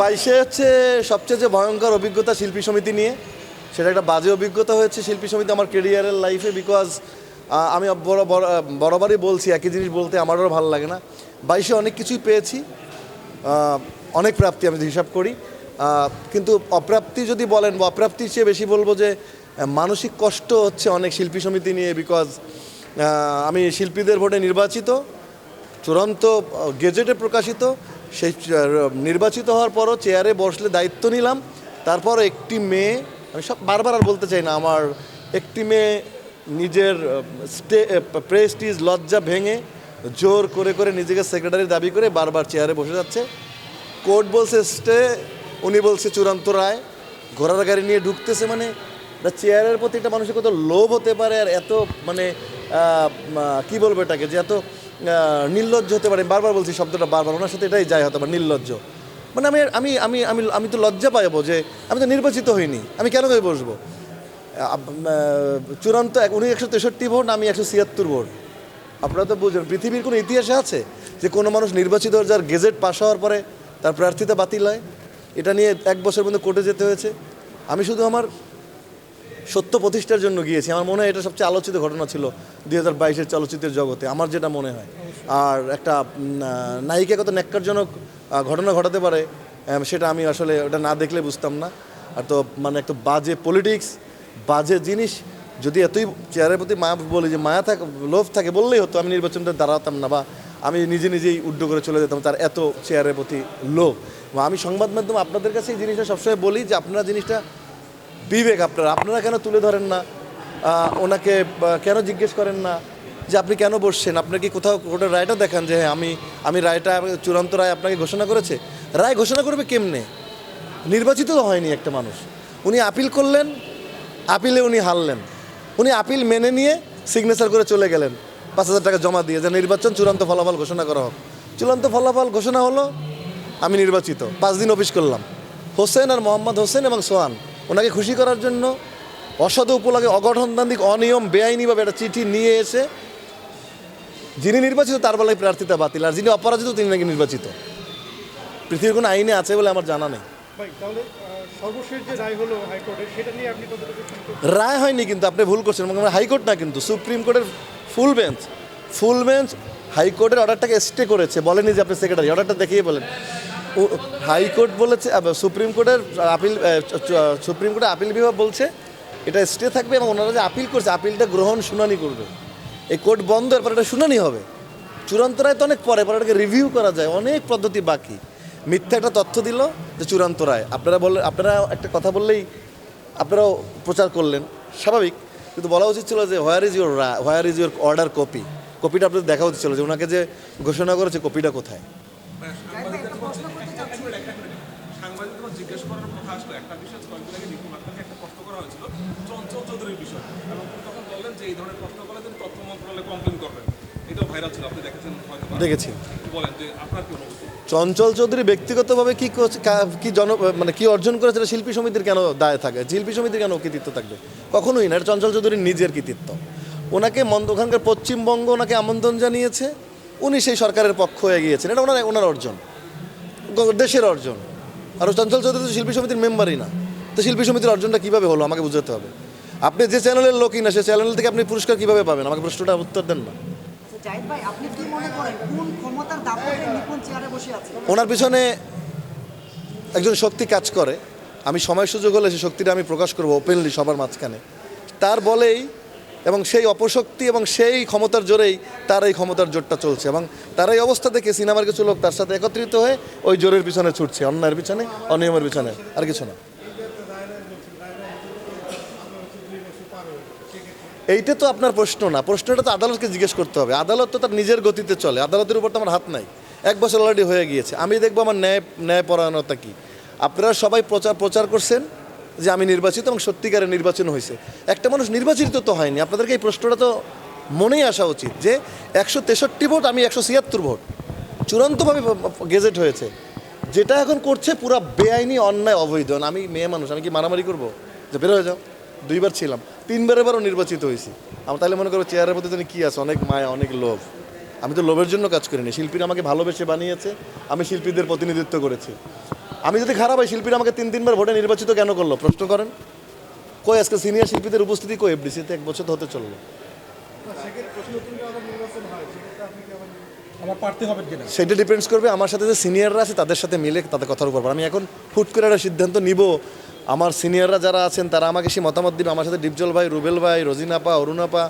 বাইশে হচ্ছে সবচেয়ে যে ভয়ঙ্কর অভিজ্ঞতা শিল্পী সমিতি নিয়ে, সেটা একটা বাজে অভিজ্ঞতা হয়েছে শিল্পী সমিতি আমার কেরিয়ারের লাইফে বিকজ আমি বরাবরই বলছি, একই জিনিস বলতে আমারও ভালো লাগে না। বাইশে অনেক কিছুই পেয়েছি অনেক প্রাপ্তি আমি হিসাব করি কিন্তু অপ্রাপ্তি যদি বলেন, বা অপ্রাপ্তির চেয়ে বেশি বলব যে মানসিক কষ্ট হচ্ছে অনেক শিল্পী সমিতি নিয়ে বিকজ আমি শিল্পীদের ভোটে নির্বাচিত চূড়ান্ত গেজেটে প্রকাশিত, সেই নির্বাচিত হওয়ার পরও চেয়ারে বসলে দায়িত্ব নিলাম। তারপর একটি মেয়ে, আমি সব বারবার আর বলতে চাই না, আমার একটি মেয়ে নিজের স্টে প্রেস্টিজ লজ্জা ভেঙে জোর করে করে নিজেকে সেক্রেটারি দাবি করে বারবার চেয়ারে বসে যাচ্ছে। কোর্ট বলছে, স্টে। উনি বলছে, চূড়ান্ত রায়। ঘোড়ার গাড়ি নিয়ে ঢুকতেছে মানে চেয়ারের প্রতি একটা মানুষের কত লোভ হতে পারে আর এত মানে কি বলব এটাকে যে এত নির্লজ্জ হতে পারে। বারবার বলছি, শব্দটা বারবার। ওনার সাথে এটাই যায় হতে পারে, নির্লজ্জ। মানে আমি আমি আমি আমি আমি তো লজ্জা পাবো যে আমি তো নির্বাচিত হইনি। আমি কেন করে বসবো? চূড়ান্ত এক- উনি একশো তেষট্টি ভোট, আমি একশো ছিয়াত্তর ভোট। আপনারা তো বুঝবেন পৃথিবীর কোনো ইতিহাসে আছে যে কোনো মানুষ নির্বাচিত হয়ে যার গেজেট পাশ হওয়ার পরে তার প্রার্থিতা বাতিল হয়? এটা নিয়ে এক বছর পর্যন্ত কোর্টে যেতে হয়েছে। আমি শুধু আমার সত্য প্রতিষ্ঠার জন্য গিয়েছি। আমার মনে হয় এটা সবচেয়ে আলোচিত ঘটনা ছিল দুই হাজার বাইশের চলচ্চিত্রের জগতে, আমার যেটা মনে হয়। আর একটা নায়িকা কত ন্যাক্কারজনক ঘটনা ঘটাতে পারে সেটা আমি আসলে ওটা না দেখলে বুঝতাম না। আর তো মানে একটা বাজে পলিটিক্স বাজে জিনিস, যদি এতই চেয়ারের প্রতি মায়া বলি যে মায়া থাকে, লোভ থাকে, বললেই হতো, আমি নির্বাচনটা দাঁড়াতাম না বা আমি নিজে নিজেই উড্ড করে চলে যেতাম তার এত চেয়ারের প্রতি লোভ। আমি সংবাদ মাধ্যম আপনাদের কাছে এই জিনিসটা সবসময় বলি যে আপনারা জিনিসটা বিবেক আপনারা আপনারা কেন তুলে ধরেন না? ওনাকে কেন জিজ্ঞেস করেন না? যে আপনি কেন বসছেন? আপনার কি কোথাও কোর্টের রায়টা দেখান যে হ্যাঁ আমি আমি রায়টা, চূড়ান্ত রায় আপনাকে ঘোষণা করেছে? রায় ঘোষণা করবে কেমনে? নির্বাচিত হয়নি একটা মানুষ। উনি আপিল করলেন, আপিলে উনি হারলেন। উনি আপিল মেনে নিয়ে সিগনেচার করে চলে গেলেন। পাঁচ হাজার টাকা জমা দিয়ে, যে নির্বাচন চূড়ান্ত ফলাফল ঘোষণা করা হোক। চূড়ান্ত ফলাফল ঘোষণা হলো, আমি নির্বাচিত। পাঁচ দিন অফিস করলাম। হোসেন আর মোহাম্মদ হোসেন এবং সোহান। ওনাকে খুশি করার জন্য অসাধু উপলক্ষে অগঠনতান্ত্রিক অনিয়ম বেআইনিভাবে একটা চিঠি নিয়ে এসে যিনি নির্বাচিত তার বেলায় প্রার্থিতা বাতিল। আর যিনি অপরাজিত তিনি নাকি নির্বাচিত। পৃথিবীর কোনো আইনে আছে বলে আমার জানা নেই। রায় হয়নি কিন্তু আপনি ভুল করছেন হাইকোর্ট না কিন্তু সুপ্রিম কোর্টের ফুল বেঞ্চ ফুল বেঞ্চ হাইকোর্টের অর্ডারটাকে স্টে করেছে। বলেনি যে আপনি সেক্রেটারি অর্ডারটা দেখিয়ে বলেন। হাইকোর্ট বলেছে সুপ্রিম কোর্টের আপিল সুপ্রিম কোর্টের আপিল বিভাগ বলছে, এটা স্টে থাকবে এবং ওনারা যে আপিল করছে, আপিলটা গ্রহণ শুনানি করবে। এই কোর্ট বন্ধ, এরপর এটা শুনানি হবে। চূড়ান্ত রায় তো অনেক পরে পরে এটাকে রিভিউ করা যায়, অনেক পদ্ধতি বাকি। মিথ্যা একটা তথ্য দিল যে চূড়ান্ত রায়। আপনারা বললে, আপনারা একটা কথা বললেই আপনারাও প্রচার করলেন, স্বাভাবিক। কিন্তু বলা উচিত ছিল যে where is your where is your order copy কপিটা আপনাদের দেখা উচিত ছিল যে ওনাকে যে ঘোষণা করেছে কপিটা কোথায় সাংবাদিকরা জিজ্ঞেস করার কথা আসলো একটা বিষয় কয়েকদিন আগে নিপুণ আপনাকে একটা প্রশ্ন করা হয়েছিল চঞ্চল চৌধুরীর বিষয় এবং তখন বললেন যে এই ধরনের প্রশ্ন করলে তিনি তথ্য মন্ত্রণালয়ে কমপ্লেন করবেন। এটাও ভাইরাল ছিল আপনি দেখেছেন হয়তো দেখেছি। বলেন যে আপনার কি অনুভূতি? চঞ্চল চৌধুরী ব্যক্তিগতভাবে কি কি জন মানে কি অর্জন করেছে এটা শিল্পী সমিতির কেন দায় থাকে? শিল্পী সমিতির কেন কৃতিত্ব থাকবে? কখনোই না এটা চঞ্চল চৌধুরীর নিজের কৃতিত্ব। ওনাকে মন্দ ওখানকার পশ্চিমবঙ্গ ওনাকে আমন্ত্রণ জানিয়েছে উনি সেই সরকারের পক্ষ হয়ে গিয়েছেন। এটা ওনার ওনার অর্জন। দেশের অর্জন। আর চঞ্চল চৌধুরী তো শিল্পী সমিতির মেম্বারই না। তো শিল্পী সমিতির অর্জনটা কীভাবে হলো আমাকে বুঝতে হবে? আপনি যে চ্যানেলের লোকই না সে চ্যানেল থেকে আপনি পুরস্কার কীভাবে পাবেন? আমাকে প্রশ্নটা উত্তর দেন না। আচ্ছা, ওনার পিছনে একজন শক্তি কাজ করে। আমি সময় সুযোগ হলে সেই শক্তিটা আমি প্রকাশ করব ওপেনলি সবার মাঝখানে। তার বলেই এবং সেই অপশক্তি এবং সেই ক্ষমতার জোরেই তার এই ক্ষমতার জোরটা চলছে এবং তার এই অবস্থা দেখে সিনেমার কিছু লোক তার সাথে একত্রিত হয়ে ওই জোরের পিছনে ছুটছে। অন্যায়ের পিছনে অনিয়মের পিছনে আর কিছু না। এইটা তো আপনার প্রশ্ন না। প্রশ্নটা তো আদালতকে জিজ্ঞেস করতে হবে। আদালত তো তার নিজের গতিতে চলে। আদালতের উপর তো আমার হাত নাই। এক বছর অলরেডি হয়ে গিয়েছে। আমি দেখব আমার ন্যায় ন্যায়পরায়ণতা কী। আপনারা সবাই প্রচার প্রচার করছেন যে আমি নির্বাচিত এবং সত্যিকারে নির্বাচন হয়েছে। একটা মানুষ নির্বাচিত তো হয়নি। আপনাদেরকে এই প্রশ্নটা তো মনেই আসা উচিত যে একশো তেষট্টি ভোট, আমি একশো ছিয়াত্তর ভোট। চূড়ান্তভাবে গেজেট হয়েছে। যেটা এখন করছে পুরা বেআইনি, অন্যায়, অবৈধ। আমি মেয়ে মানুষ, আমি কি মারামারি করব? যে বের হয়ে যাও। দুইবার ছিলাম। তিনবার এবারও নির্বাচিত হয়েছি। আমার তাহলে মনে করো চেয়ারের মধ্যে জানি কী আছে অনেক মায়া অনেক লোভ। আমি তো লোভের জন্য কাজ করিনি। শিল্পীরা আমাকে ভালোবেসে বানিয়েছে আমি শিল্পীদের প্রতিনিধিত্ব করেছি। আমি যদি খারাপ হয় শিল্পীরা আমাকে তিন তিনবার ভোটে নির্বাচিত কেন করল? প্রশ্ন করেন। কই আজকে সিনিয়র শিল্পীদের উপস্থিতি কই? এফডিসিতে এক বছর হতে চলল। সেটা ডিপেন্ডস করবে। আমার সাথে যে সিনিয়ররা আছে তাদের সাথে মিলে তাদের কথার উপর। আমি এখন হুট করে একটা সিদ্ধান্ত নিব। আমার সিনিয়ররা যারা আছেন, তারা আমাকে সেই মতামত দিবে। আমার সাথে ডিপজল ভাই, রুবেল ভাই রোজিনাপা অরুণাপা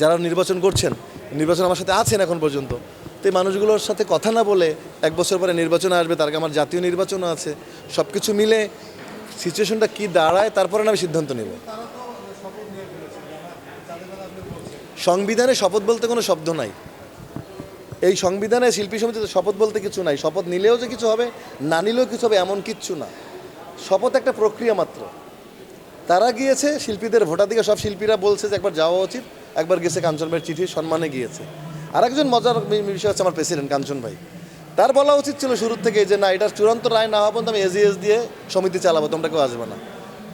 যারা নির্বাচন করছেন, নির্বাচন আমার সাথে আছেন এখন পর্যন্ত। তো এই মানুষগুলোর সাথে কথা না বলে এক বছর পরে নির্বাচন আসবে, তার আমার জাতীয় নির্বাচনও আছে। সব কিছু মিলে সিচুয়েশনটা কী দাঁড়ায়, তারপরে আমি সিদ্ধান্ত নেব। সংবিধানে শপথ বলতে কোনো শব্দ নাই। এই সংবিধানে শিল্পী সমিতিতে শপথ বলতে কিছু নাই। শপথ নিলেও যে কিছু হবে, না নিলেও কিছু হবে, এমন কিচ্ছু না। শপথ একটা প্রক্রিয়া মাত্র। তারা গিয়েছে, শিল্পীদের ভোটাধিকার, সব শিল্পীরা বলছে যে একবার যাওয়া উচিত, একবার গেছে কাঞ্চন ভাইয়ের চিঠি, সম্মানে গিয়েছে। আর একজন মজার বিষয় হচ্ছে আমার প্রেসিডেন্ট কাঞ্চন ভাই। তার বলা উচিত ছিল শুরুর থেকে যে, না এটার চূড়ান্ত রায় না হওয়া পর্যন্ত আমি এজিএস দিয়ে সমিতি চালাবো, তোমরা কেউ আসবে না।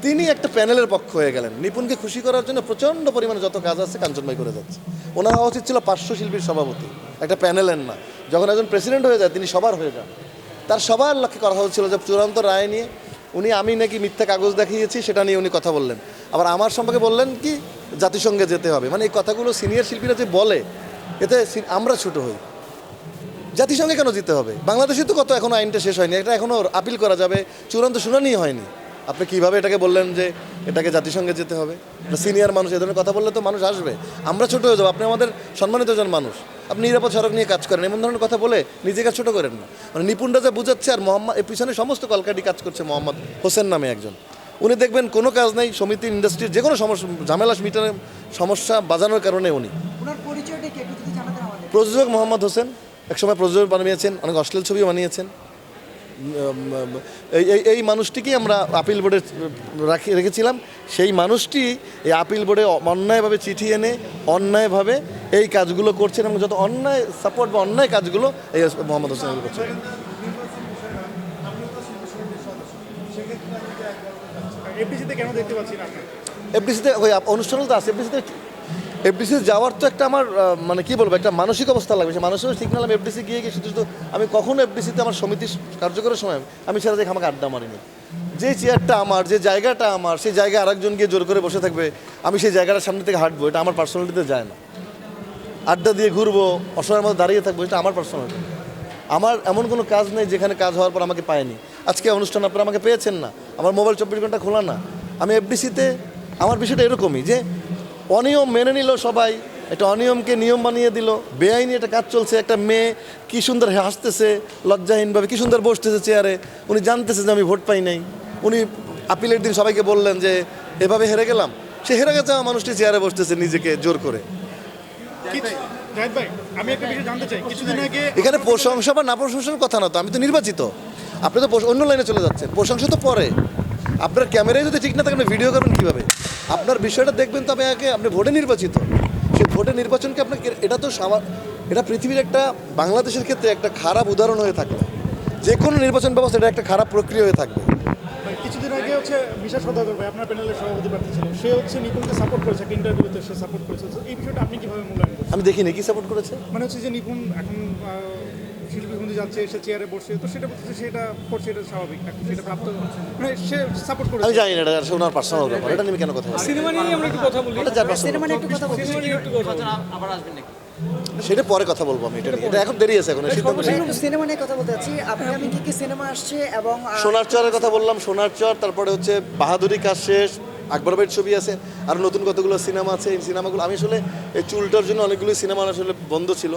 তিনি একটা প্যানেলের পক্ষ হয়ে গেলেন। নিপুণকে খুশি করার জন্য প্রচণ্ড পরিমাণে যত কাজ আছে কাঞ্চন ভাই করে যাচ্ছে। ওনার হওয়া উচিত ছিল পাঁচশো শিল্পীর সভাপতি, একটা প্যানেলের না। যখন একজন প্রেসিডেন্ট হয়ে যায়, তিনি সবার হয়ে যান। তার সবার লক্ষ্যে কথা হচ্ছিল যে, চূড়ান্ত রায় নিয়ে উনি আমি নাকি মিথ্যা কাগজ দেখিয়েছি, সেটা নিয়ে উনি কথা বললেন। আবার আমার সম্পর্কে বললেন কি, জাতিসংঘে যেতে হবে। মানে এই কথাগুলো সিনিয়র শিল্পীরা যে বলে, এতে আমরা ছোট হই। জাতিসংঘে কেন যেতে হবে? বাংলাদেশে তো কত এখনও আইনটা শেষ হয়নি, এটা এখনও আপিল করা যাবে, চূড়ান্ত শুনানি হয়নি। আপনি কীভাবে এটাকে বললেন যে এটাকে জাতিসংঘে যেতে হবে? সিনিয়র মানুষ এ ধরনের কথা বললে তো মানুষ আসবে। আমরা ছোট হয়ে যাব, আপনি আমাদের সম্মানিত জন মানুষ। আপনি নিরাপদ সড়ক নিয়ে কাজ করেন এমন ধরনের কথা বলে নিজেকে ছোট করেন না। মানে নিপুণরা যা বুঝাচ্ছে আর মোহাম্মদ এর পিছনে সমস্ত কলকাটি কাজ করছে মোহাম্মদ হোসেন নামে একজন। উনি দেখবেন কোনো কাজ নেই সমিতি ইন্ডাস্ট্রির যে কোনো সমস্যা ঝামেলা মিটানোর সমস্যা বাজানোর কারণে উনি। প্রযোজক মোহাম্মদ হোসেন একসময় প্রযোজক বানিয়েছেন অনেক অশ্লীল ছবি বানিয়েছেন। এই এই এই মানুষটিকেই আমরা আপিল বোর্ডে রাখি রেখেছিলাম। সেই মানুষটি এই আপিল বোর্ডে অন্যায়ভাবে চিঠি এনে অন্যায়ভাবে এই কাজগুলো করছেন এবং যত অন্যায় সাপোর্ট বা অন্যায় কাজগুলো এই মোহাম্মদ হোসেন করছেন। এফডিসিতে ওই অনুষ্ঠানও তো আছে এফডিসিতে এফডিসি যাওয়ার তো একটা আমার মানে কি বলব একটা মানসিক অবস্থা লাগবে। সে মানসিক ঠিক না এফডিসি গিয়ে গিয়ে শুধু শুধু আমি কখনো এফডিসিতে আমার সমিতি কার্যকরের সময় আমি সেটা দেখে আমাকে আড্ডা মারিনি। যে চেয়ারটা আমার যে জায়গাটা আমার সেই জায়গায় আরেকজন গিয়ে জোর করে বসে থাকবে আমি সেই জায়গাটার সামনে থেকে হাঁটবো এটা আমার পার্সোনালিটিতে যায় না। আড্ডা দিয়ে ঘুরবো অসময়ের মধ্যে দাঁড়িয়ে থাকব, এটা আমার পার্সোনালিটি আমার এমন কোনো কাজ নেই যেখানে কাজ হওয়ার পর আমাকে পায়নি। আজকে অনুষ্ঠান আপনারা আমাকে পেয়েছেন না, আমার মোবাইল চব্বিশ ঘণ্টা খোলা না। আমি এফডিসিতে আমার বিষয়টা এরকমই যে, অনিয়ম মেনে নিল সবাই, একটা অনিয়মকে নিয়ম বানিয়ে দিল, বেআইনি একটা কাজ চলছে, একটা মেয়ে কি সুন্দর হাসতেছে, লজ্জাহীনভাবে কী সুন্দর বসতেছে চেয়ারে, উনি জানতেছে যে আমি ভোট পাই নাই। উনি আপিলের দিন সবাইকে বললেন যে, এভাবে হেরে গেলাম। সে হেরে গেছে, আমার মানুষটি চেয়ারে বসতেছে নিজেকে জোর করে। আমি জানতে চাই। কিছুদিন আগে এখানে প্রশংসা বা না প্রশংসার কথা না তো, আমি তো নির্বাচিত। আপনি তো অন্য লাইনে চলে যাচ্ছেন, প্রশংসা তো পরে। আপনার ক্যামেরায় যদি ঠিক না থাকে, আপনি ভিডিও করবেন কীভাবে? আপনার বিষয়টা দেখবেন তবে আগে আপনি ভোটে নির্বাচিত। সেই ভোটে নির্বাচনকে আপনাকে এটা তো এটা পৃথিবীর একটা বাংলাদেশের ক্ষেত্রে একটা খারাপ উদাহরণ হয়ে থাকবে। যে কোনো নির্বাচন ব্যবস্থা, এটা একটা খারাপ প্রক্রিয়া হয়ে থাকবে। কিছুদিন আগে হচ্ছে বিশাল সদাগর ভাই আপনার প্যানেলের সভাপতি প্রার্থী ছিল সে হচ্ছে নিপুণকে সাপোর্ট করেছে একটা ইন্টারভিউতে সে সাপোর্ট করেছে। তো এই বিষয়টা আপনি কীভাবে মূল্যায়ন করছেন? আমি দেখিনি কি সাপোর্ট করেছে? মানে হচ্ছে যে নিপুণ এখন শিল্পী যাচ্ছে এসে চেয়ারে বসছে তো সেটা বলতেছে সেটা করছে এটা স্বাভাবিক এখন সেটা প্রাপ্ত মানে সে সাপোর্ট আমি জানি না এটা ওনার পার্সোনাল ব্যাপার এটা নিয়ে কেন কথা বলছি? সিনেমা নিয়ে আমরা একটু কথা বলি। সিনেমা নিয়ে একটু কথা বলতে সিনেমা নিয়ে একটু কথা বলি। সেটা পরে কথা বলব আমি এটা নিয়ে। এটা এখন দেরি আছে এখন সিদ্ধান্ত সিনেমা নিয়ে। কথা বলতে চাচ্ছি আপনি আমি কি কি সিনেমা আসছে এবং সোনার চরের কথা বললাম সোনার চর তারপরে হচ্ছে বাহাদুরি কাজ শেষ আকবর ভাইয়ের ছবি আছে আর নতুন কতগুলো সিনেমা আছে এই সিনেমাগুলো আমি আসলে এই চুলটার জন্য অনেকগুলো সিনেমা আসলে বন্ধ ছিল।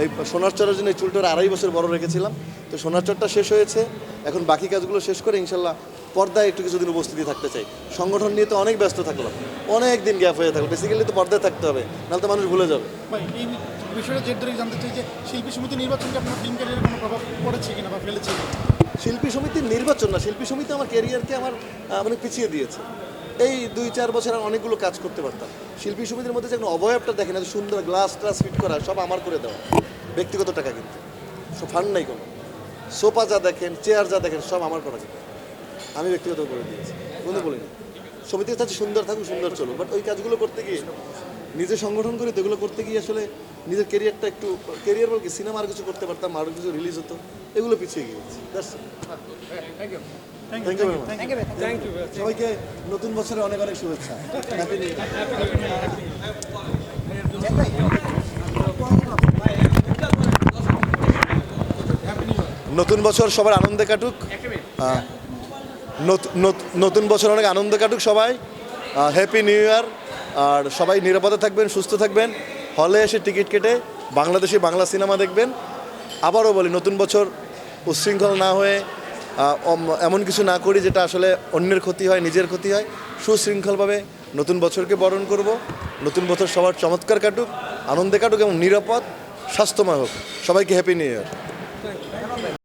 এই সোনার চরের জন্য এই চুলটার আড়াই বছর বড় রেখেছিলাম। তো সোনার চরটা শেষ হয়েছে এখন বাকি কাজগুলো শেষ করে ইনশাল্লাহ পর্দায় একটু কিছুদিন উপস্থিতি থাকতে চাই। সংগঠন নিয়ে তো অনেক ব্যস্ত থাকলাম অনেক দিন গ্যাপ হয়ে থাকল বেসিক্যালি তো পর্দায় থাকতে হবে নাহলে তো মানুষ ভুলে যাবে। বিষয়টা জেদ ধরে জানতে চাই যে শিল্পী সমিতি নির্বাচনকে আপনার ফিল্ম ক্যারিয়ারে কোনো প্রভাব পড়েছে কিনা বা ফেলেছে শিল্পী সমিতির নির্বাচন না, শিল্পী সমিতি আমার ক্যারিয়ারকে আমার মানে পিছিয়ে দিয়েছে। এই দুই চার বছর আমি অনেকগুলো কাজ করতে পারতাম। শিল্পী সমিতির মধ্যে যে কোনো অবয়বটা দেখেন এত সুন্দর গ্লাস ট্লাস ফিট করা, সব আমার করে দেওয়া। ব্যক্তিগত টাকা কিন্তু। সব ফান্ড নাই কোনো। সোফা যা দেখেন চেয়ার যা দেখেন, সব আমার করা কিন্তু আমি ব্যক্তিগত করে দিয়েছি। কোনো বলিনি সমিতির কাছে সুন্দর থাকুক, সুন্দর চলুক। বাট ওই কাজগুলো করতে গিয়ে, নিজে সংগঠন করে এগুলো করতে গিয়ে আসলে নিজের কেরিয়ারটা একটু কেরিয়ার বলতে সিনেমা আর কিছু করতে পারতাম আরও কিছু রিলিজ হতো এগুলো পিছিয়ে গিয়েছে thank you thank you thank you সবাইকে নতুন বছরে অনেক অনেক শুভেচ্ছা। নতুন বছর সবার আনন্দে কাটুক। নতুন বছর অনেক আনন্দে কাটুক সবাই। হ্যাপি নিউ ইয়ার আর সবাই নিরাপদে থাকবেন সুস্থ থাকবেন। হলে এসে টিকিট কেটে বাংলাদেশি বাংলা সিনেমা দেখবেন। আবারও বলি, নতুন বছর উচ্ছৃঙ্খল না হয়ে এমন কিছু না করি যেটা আসলে অন্যের ক্ষতি হয়, নিজের ক্ষতি হয়। সুশৃঙ্খলভাবে নতুন বছরকে বরণ করব। নতুন বছর সবার চমৎকার কাটুক, আনন্দে কাটুক এবং নিরাপদ, স্বাস্থ্যময় হোক। সবাইকে হ্যাপি নিউ ইয়ার